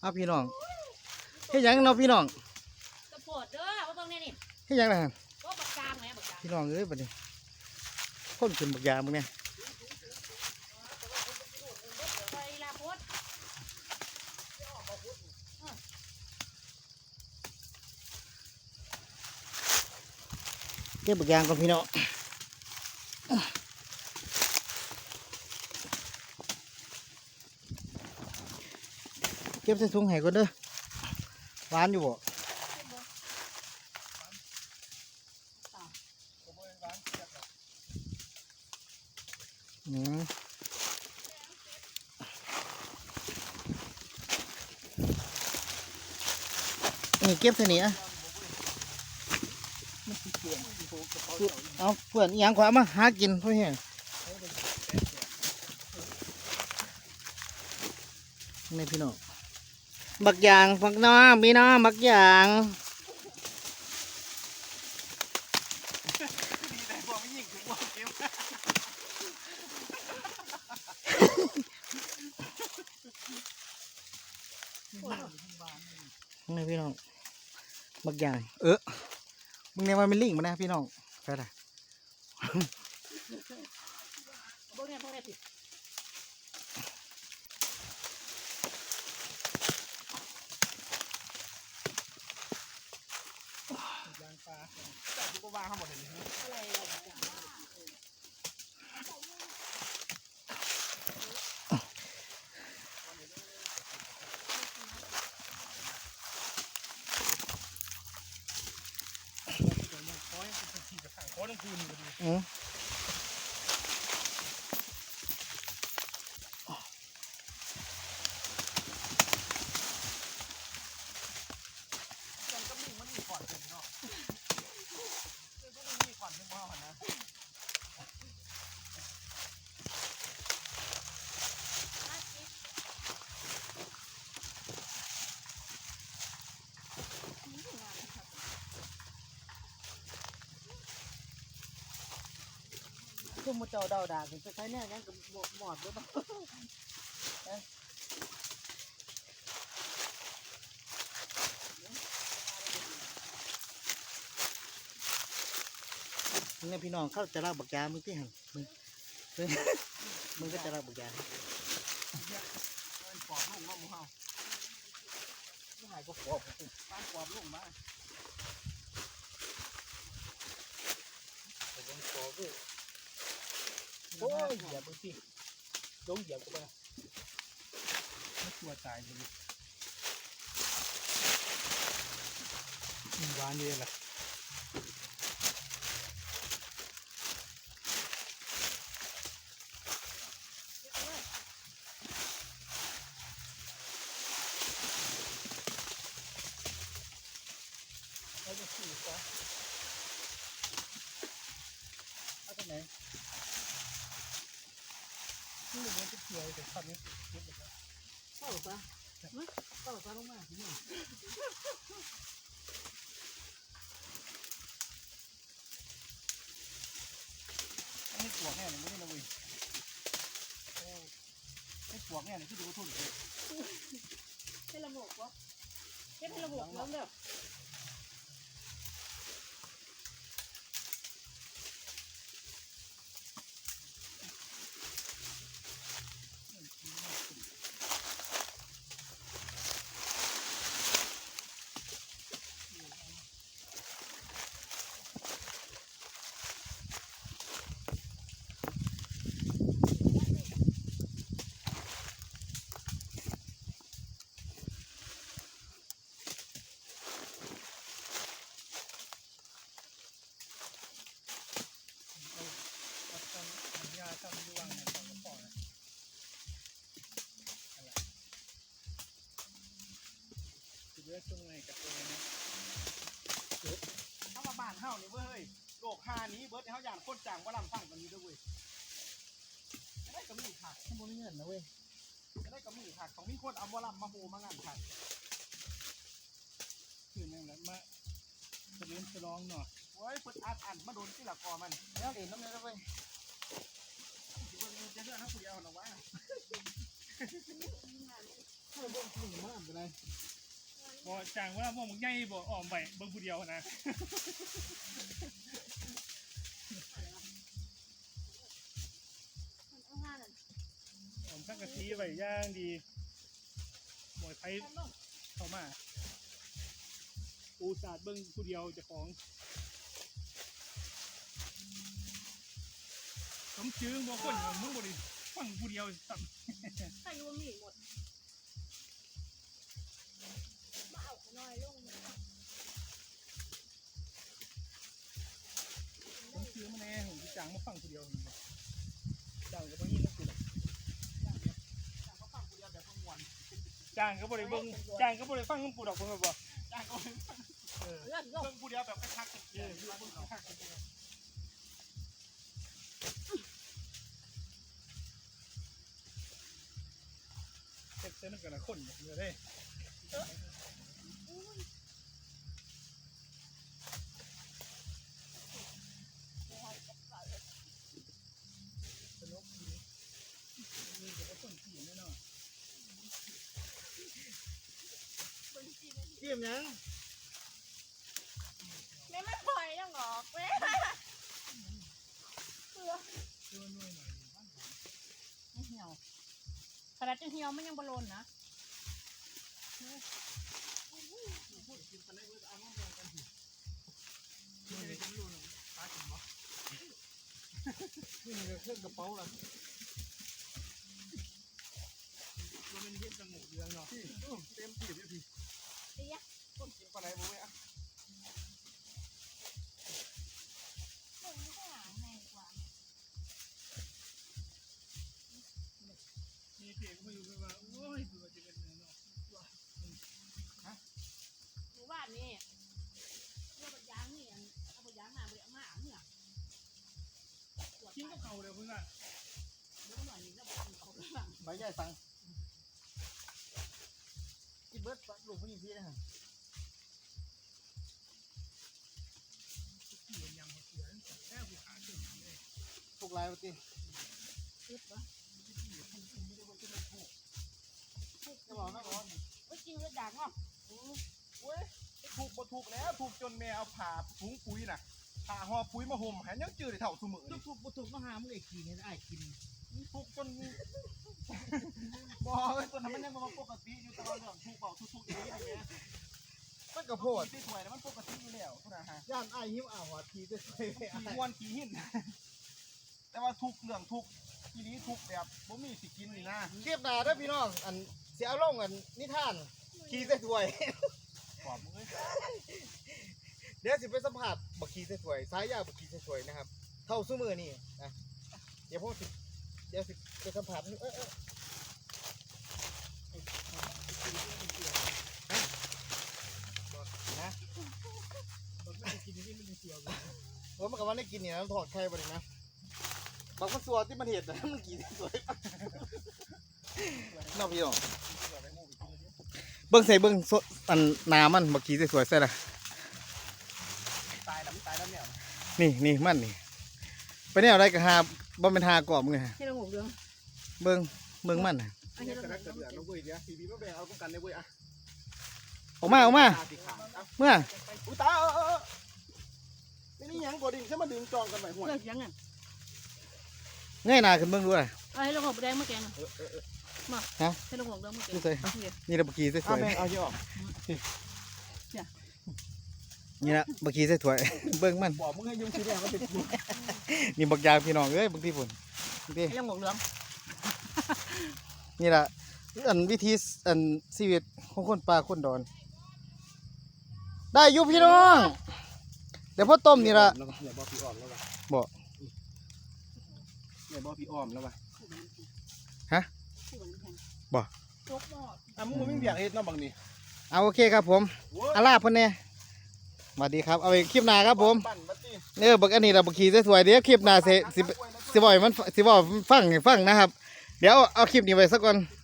เอาพี่น้องเฮ็ดหยังเนาะพี่น้องกระโปดเด้อว่าต้องเนี่ยนี่เฮ็ดหยังล่ะก็ปากกามไงปากกามพี่น้องเอ้ยบัดนี้คนขึ้นบักยามึงเนี่ยไปลาโพดเก็บบักยางก่อนพี่น้อง ก็บใส่ถุงให้ก่อนเด้อหวานอยู่บ่อืมนี่เก็บใส่นี่อะเอาเพื่อนยังขวามาหากินเพื่อนเห็นนี่พี่น้อง บักยางบักน้อมีน้อบักยางนี่พี่น้องบักยาง เออมึงเนี่ยว่าเป็นลิงมานะพี่น้องไปละ พวกเนี่ยพวกเนี่ยผิด ก็ว่าข้างหมดเลยอะไรโอ้ต้องคืนอยู่ดี อืม มันก็มีมันมีขอนเป็นเนาะมันก็มีขอนเป็นว่านะ ทุ่มมาเจ้าดาวดาถึงจะใช้เนี่ยยังกับหมอดหรือเปล่าเนี่ยพี่น้องเขาจะรับบักยามึงที่หันมึงมึงก็จะรับบักยาปอบลงว่ามูเฮาไม่หายก็ปอบบ้านปอบลงมา โอ้ยเหยียบมึงที่ลงเหยียบกูไปไม่กลัวตายเลยหวานเยอะละเขาจะขี่ซะเอาตรงไหน นี่มันจะเกี่ยวแต่ทำนี้เก็บไปแล้วเข้าปะเข้าปะลงมาพี่น้องไม่ปวกแน่เลยไม่ได้นะเว้ยไม่ปวกแน่เลยที่ดูทุ่นเลยให้ระบบวะให้เป็นระบบแล้วเด้อทำยาทำยวงเนี่ยทำกระป๋องนะคือเลือดตรงไหนกับตรงนี้ถ้ามาบ้านเฮานี่เว้ยโลกหานี้เบิร์ดเฮาอย่างคนจางว่าลำฟังกันนี้ด้วยเว้ยได้ก็มีค่ะข้างบนเงินนะเว้ยได้ก็มีค่ะของมีคนเอาว่าลำมาโหมางานค่ะคือนั่นแหละมาเฉลิมฉลองหน่อยโอ้ยเปิดอัดอันมาโดนที่หลักคอมันแล้วเด่นน้ำเนื้อเว้ยสิเบิ่งจะเลือกนะผู้เดียวนะวะให้พวกมึงมาก็ได้ บ่จางว่าม่วงมึงใหญ่บ่อ้อมไปเบิ่งผู้เดียวนะมันเอาห้านั่นอ้อมสังกะสีไว้อย่างดีบ่ให้ไผเข้ามาปูสาดเบิ่งผู้เดียวเจ้าของสมชื่อบ่คนมึงบ่ได้ฟังผู้เดียวซ้ำใครรู้ว่ามีหมด เดียวนี่จางก็บ่ยินนะกูจ้างเขาฟังกูเดียวแบบทั้งมวลจางก็บ่ได้เบิ่งจ้างก็บ่ได้ฟังของกูดอกเพิ่นบ่จ้างเขาเออเบิ่งกูเดียวแบบกระชักกันเอออยู่บนเขาคักกันเลยเฮ็ดเส้นกันละคนเด้อเด้ส เกี่ยมยังแม่ไม่ปล่อยยังหรอกแม่เสือช่วยหน่วยหน่อยบ้านผมไม่เหี่ยวขนาดจะเหี่ยวมันยังบอลลนนะไม่ได้จะรู้หรอกตาถึงวะนี่มันเครื่องกระเป๋าละมันเป็นเย็นสงบเรืองเนาะพี่อื้อเต็มที่เลยพี่ บุ้ยอะลงไม่ได้หาแม่กว่ามีเพียงก็ไม่รู้เลยว่าโอ้ยเบื่อจะเป็นเนื้อเนาะหมู่บ้านนี่เรื่องปัญญางนี่อันเอาปัญญางมาเลยเอามาเนี่ยปวดกินกับเขาเดี๋ยวเพิ่อะเดี๋ยวหน่อยนี่แล้วบอกกินเขาบ้างใบใหญ่สั่งกินเบิร์ดลูกผู้หญิงพี่นะฮะ กลายปติคิดวะจะบอกนะก่อนไม่กินเลยด่างอะเว้ยถูกบ่ถูกแล้ว ถูกจนแม่เอาผ่าถุงปุ๋ยน่ะผ่าห่อปุ๋ยมาห่มให้ยังจืดเท่าซุมื้อทุนี่กบุตุกมาหามึงไอ้ขี่เนี่ยไอ้กินถูกจนบ่เอ้ยตัวนั้นมันยังบ่ปกติอยู่ต่ว่าเรื่องถูกเบาทุกๆอย่างนี้นี่แหละมันกระโพดที่สวยนะมันปกติอยู่แล้วนะฮะย่านไอ้หิวอ่าวทีด้วยขี่มวนขี่หิน แต่ว่าทุกเรื่องทุกทีนี้ทุกแบบบ่มีสิกินนี่นะเก็บหนาเด้อพี่น้อง อันเสียลงอันนิทานขี่ใส่ถ้วย ขอบมึงเอ้ยเดี๋ยวสิไปสัมผัสบักขี่ใส่ถ้วยสายยาวบักขี่ใส่ถ้วยนะครับ เท่าซุ้มือนี่นะเดี๋ยวพวกสิเดี๋ยวสิไปสัมผัสเออเออนะผมไม่ได้กินนี่มันเป็นเสือเลยโอ้ยมันก็ว่าได้กินเนี่ยน้ำถอดไข่ไปเลยนะ บางคนสัวที่มันเห็ดนะมันกินสวยนอกพี่น้องเบิ้งใส่เบิ้งสดอันหนามันบักขี่สวยๆใส่ละตายดำตายดำเนี่ยนี่นี่มันนี่ไปแนวอะไรกับหาบ่เป็นหากรอบมึงไงให้เราหกเรื่องเบิ้งเบิ้งมันน่ะอันนี้เรากระดักกระเดือดนะเว้ยเดี๋ยวพี่พี่มาแบ่งเอากันกันเลยเว้ยอะออกมาออกมาตาสีขาวอะเมื่ออุ้ยตาเออเออเออนี่นี่ยังกดดิ่งใช่มาดึงจองกันไปห่วยเลิกยังไง เงยหน้าขึ้นเบิ้งดูเลยเอาให้เราหกแดงมาแกงเออเออเออฮะให้เราหกแดงมาแกงนี่ใส่นี่ละบักขี่สเอาวยแบ่งเอาเยอะๆนี่ละบักขี่สวยๆเบิ้งมันบอกมึงให้ยุ่งสีแดงมันติดกูนี่บักยางพี่น้องเอ้ยบางทีฝนบางทีให้เราหกเรื่องนี่ละอันวิธีอันชีวิตของคนป่าคนดอน ได้อยู่พี่น้องเดี๋ยวพ่อต้มนี่ละแล้วเนี่ยบอกพี่อ้อมแล้ววะบอก เนี่ยบอกพี่อ้อมแล้ววะจกหมดอะมึงไม่เบียกเฮ็ดเนาะบางนี่เอาโอเคครับผมอาลาเพ่นเนี่ยสวัสดีครับ เอาไปคลิปหน้าครับผมปั่นมาตีเออบักอันนี้ละบักขี่สวยๆเดี๋ยวคลิปหน้าสิสิสิบ่อยมันสิบ่อยมันฟังให้ฟังนะครับ เดี๋ยวเอาคลิปนี้ไว้สักก่อนส